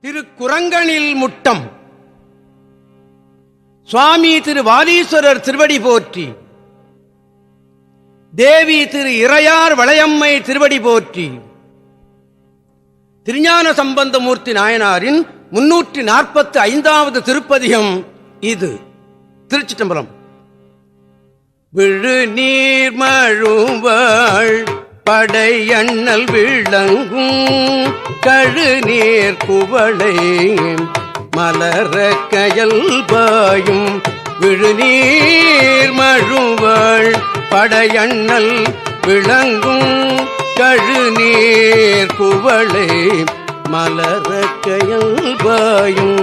திரு குரங்கனில் முட்டம். சுவாமி திரு வாலீஸ்வரர் திருவடி போற்றி. தேவி திரு இறையார் வளையம்மை திருவடி போற்றி. திருஞான சம்பந்தமூர்த்தி நாயனாரின் முன்னூற்றி நாற்பத்தி ஐந்தாவது திருப்பதிகம் இது. திருச்சிட்டம்பலம். விழு நீர் படையண்ணல் விளங்கும் கழுநீர் குவளை மலர கயல் பாயும் விழுநீர் மழுவள் படையண்ணல் விளங்கும் கழுநீர் குவளை மலர கயல் பாயும்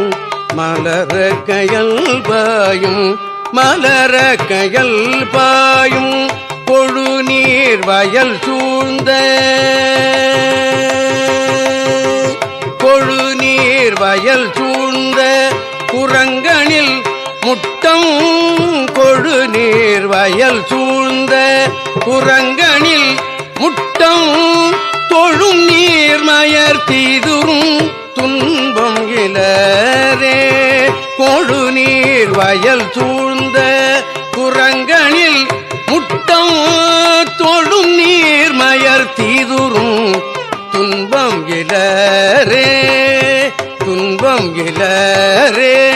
மலர கயல் பாயும் மலர கயல் பாயும் பொழு நீர் வயல் சூழ்ந்த பொழு நீர் வயல் சூழ்ந்த குரங்கனில் முட்டம் கொழு நீர் வயல் சூழ்ந்த குரங்கனில் முட்டம் தொழும் நீர்மயர் தீதுரும் துன்பம் இளரே கொழு நீர் வயல் சூழ்ந்த துன்பம் இலரே துன்பம் இளரே.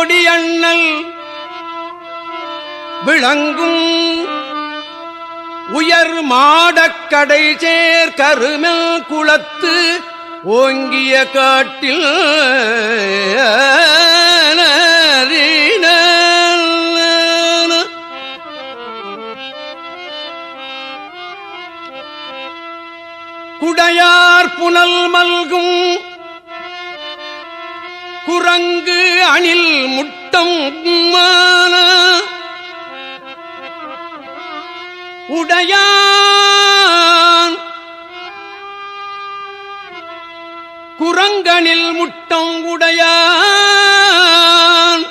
கொடி அண்ணல் விளங்கும் உயர் மாடக்கடை சேர் கருமல் குளத்து ஓங்கிய காட்டில் அணில் முட்டம் மான. உடையான். குரங்கனில் முட்டம் உடையான்.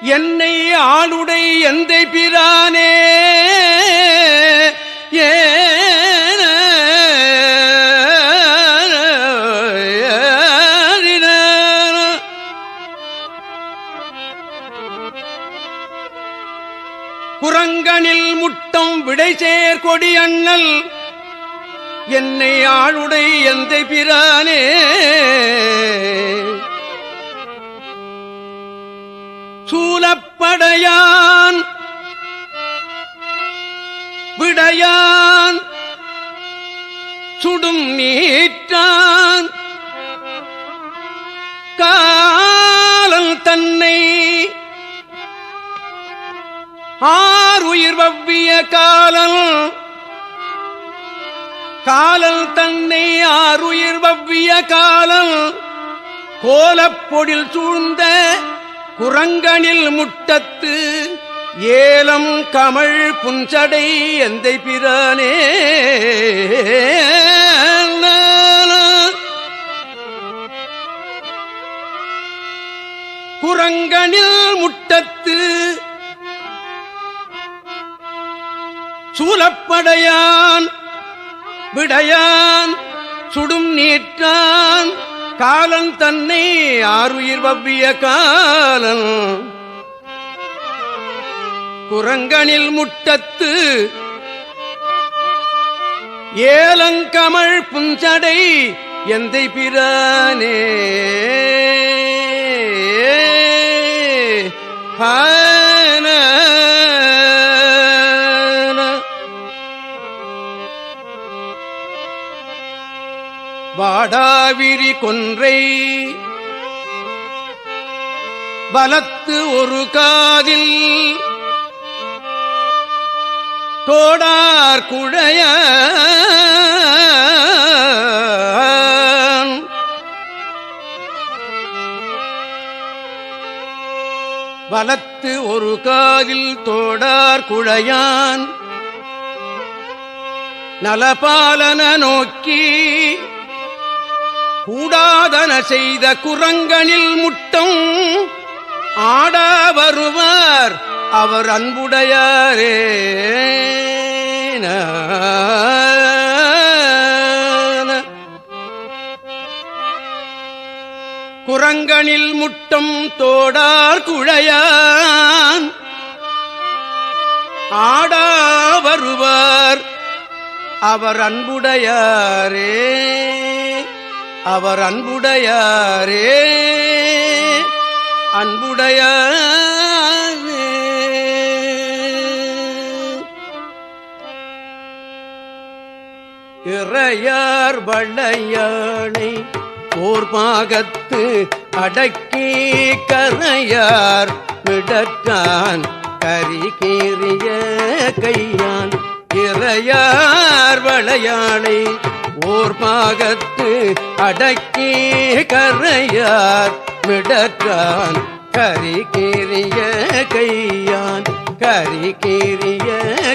என்னை ஆளுடை எந்தை பிரானே. குரங்கனில் முட்டம் விடைசேர் கொடி அண்ணல். என்னை ஆளுடை எந்த பிரானே. சூலப்படையான் விடையான் சுடும் நீற்றான். காலல் காலல் தன்னை ஆறுயிர் வவ்விய காலல் கோலப்பொடில் சூழ்ந்த குரங்கனில் முட்டத்து ஏலம் கமழ் புஞ்சடை எந்தை பிரானே. குரங்கனில் முட்டத்து சூலப்படையான் விடையான் சுடும் நீற்றான் காலன் தன்னை ஆறுயிர் வவ்விய காலன். குரங்கனில் முட்டத்து ஏலங்கமழ் புஞ்சடை எந்தை பிரானே. ஹா படாவிரி கொன்றை. பலத்து ஒரு காதில். தோடார் குழைய வலத்து ஒரு காதில் தோடார் குழையான். நலபாலன நோக்கி. கூடாதன செய்த குரங்கனில் முட்டம் ஆட வருவார் அவர் அன்புடையாரே குரங்கனில் முட்டம் தோடார் குழையான் ஆடா வருவார் அவர் அன்புடையாரே அவர் அன்புடையாரே. அன்புடையாரே. இறையார் வளையானை போர்பாகத்து அடக்கி கரையார் மிடற்றான் கரிகேறிய கையான். இறையார் வளையானை ஓர் பாகத்து அடக்கி கரையார் மிடற்றான் கரிகீறிய கையான் கரிகீறிய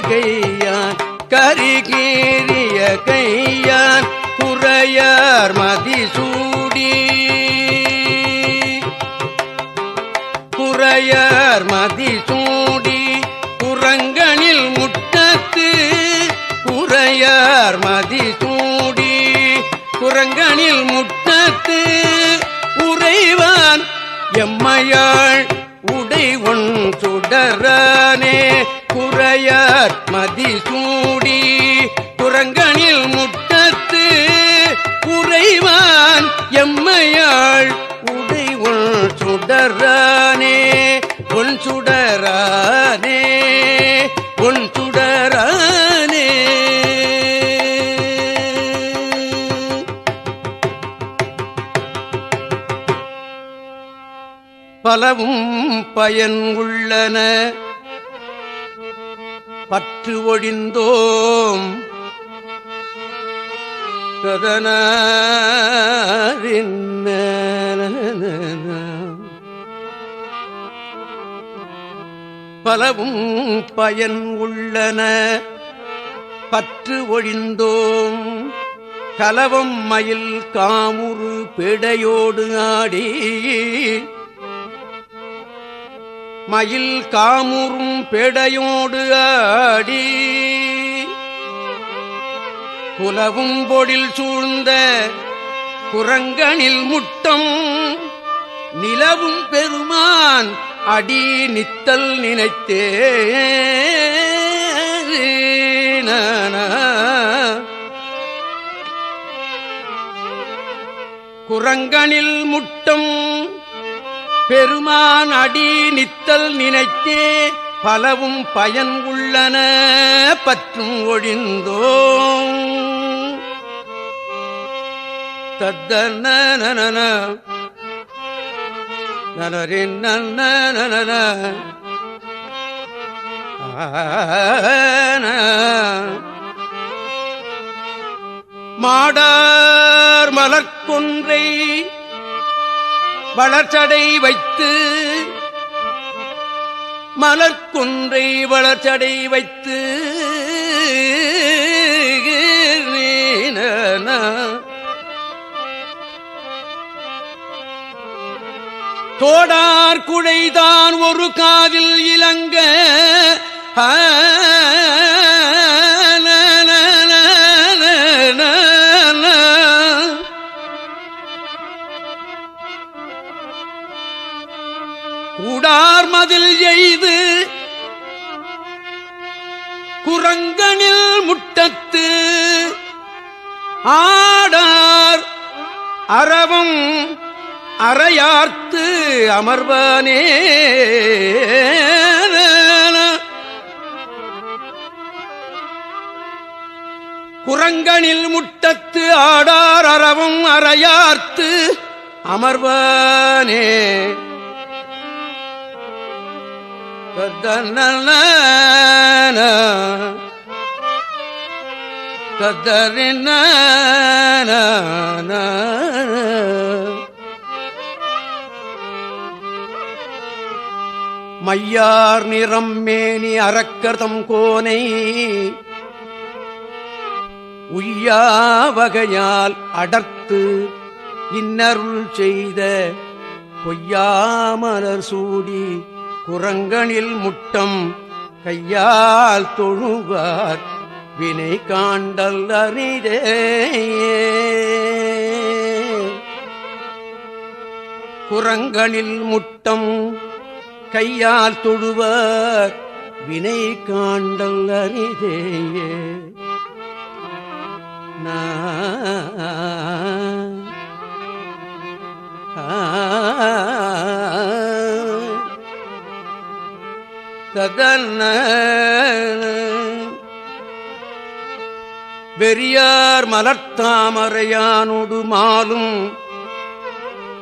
கையான் கரிகீறிய கையான் குறையார் மதிசூடி குறையார் மதிசூடி குரங்கனில் முட்டத்து குறையார் மதிசூடி குரங்கனில் முட்டத்து உறைவான் எம்மையாள் உடை ஒன் சுடரானே குறையார் மதிசூடி குரங்கனில் முட்டத்து குறைவான் எம்மையாள் உடை ஒன் சுடரானே ஒன் சுடரானே. பலவும் பயன் உள்ளன. பற்று ஒழிந்தோம். பலவும் பயன் உள்ளன. பற்று ஒழிந்தோம். கலவம் மயில் காமுறு பிடையோடு ஆடி மயில் காமுறும் பேடையோடு ஆடி குலவும் பொடில் சூழ்ந்த குரங்கனில் முட்டம் நிலவும் பெருமான் அடி நித்தல் நினைத்தே குரங்கனில் முட்டம் பெருமான் அடி நித்தல் நினைத்தே பலவும் பயன் உள்ளன பற்றும் ஒழிந்தோம். தத்தன நனரின் நன மாடார் மலர்கொன்றை வளர்ச்சடை வைத்து மலர்கொன்றை வளர்ச்சடை வைத்து தோடார் குழைதான் ஒரு காதில் இளங்க ஆ, குரங்கனில் முட்டத்து ஆடார் அறவும் அறையார்த்து அமர்வானே. குரங்கனில் முட்டத்து ஆடார் அறவும் அறையார்த்து அமர்வானே. தத்தரின மையார் நிறம் மேனி அறக்கதம் கோனை. உய்யா வகையால் அடர்த்து இன்னருள் செய்த பொய்யாமலர் சூடி குரங்கனில் முட்டம் கையால் தொழுவார். வினை காண்டல் அறிதே குரங்கனில் முட்டம் கையால் தொழுவர். வினை காண்டல் அறிதேயே நான் ததன்ன வெறியார் மலர்த்தாமரையானொடு மாலும்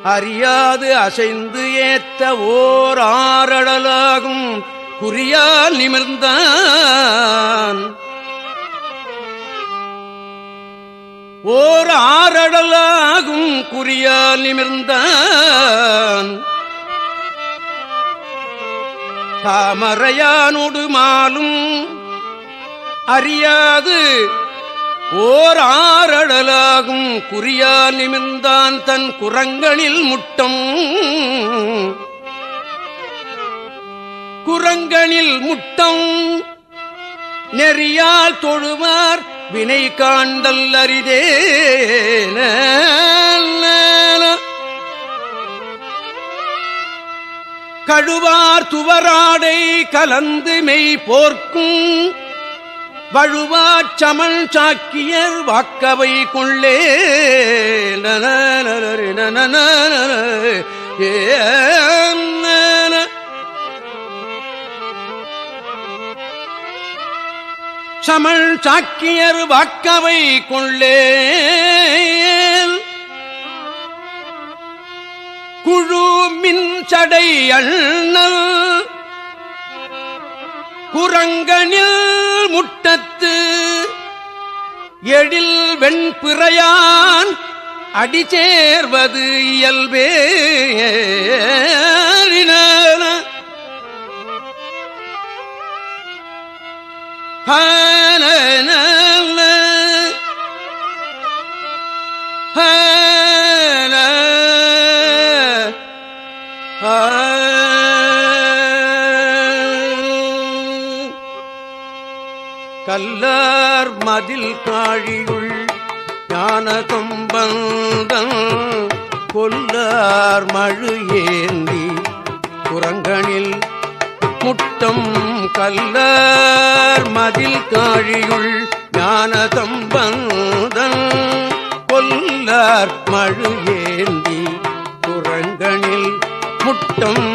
அறியாது அசைந்து ஏத்த ஓர் ஆரடலாகும் குறியால் நிமிர்ந்தான். ஓர் ஆரடலாகும் குறியால் நிமிர்ந்தான். தாமரையானொடு மாலும். அறியாது ஓர் ஆரடலாகும் குறியா நிமிர்ந்தான் தன் குரங்களில் முட்டம். குரங்களில் முட்டம். நெறியால் தொழுவார். வினை காண்டல் அரிதேன. கழுவார் துவராடை கலந்து மெய் போர்க்கும் வழுவாச் சமன் சாக்கியர் வாக்கவை கொள்ளே ஏ சமள் சாக்கியர் வாக்கவை கொள்ளே குழு மின் சடை அண்ணல். குரங்கனில் முட்டத்து. எழில் வெண்பிறையான் அடி சேர்வது இயல்பே கல்லார் மதில் காழியுள் ஞான கொம்பந்தன் கொல்லார் மழு ஏந்தி குரங்கனில் முட்டம் கல்லார் மதில் காழியுள் ஞான தம்பந்தன் கொல்லார் மழு ஏந்தி குரங்கனில் முட்டம்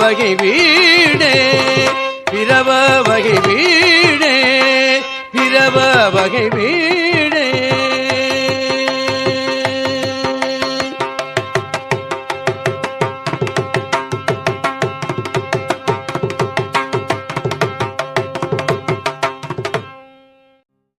வகை வீடே பிறவ வகை வீடே பிறவ வகை வீடே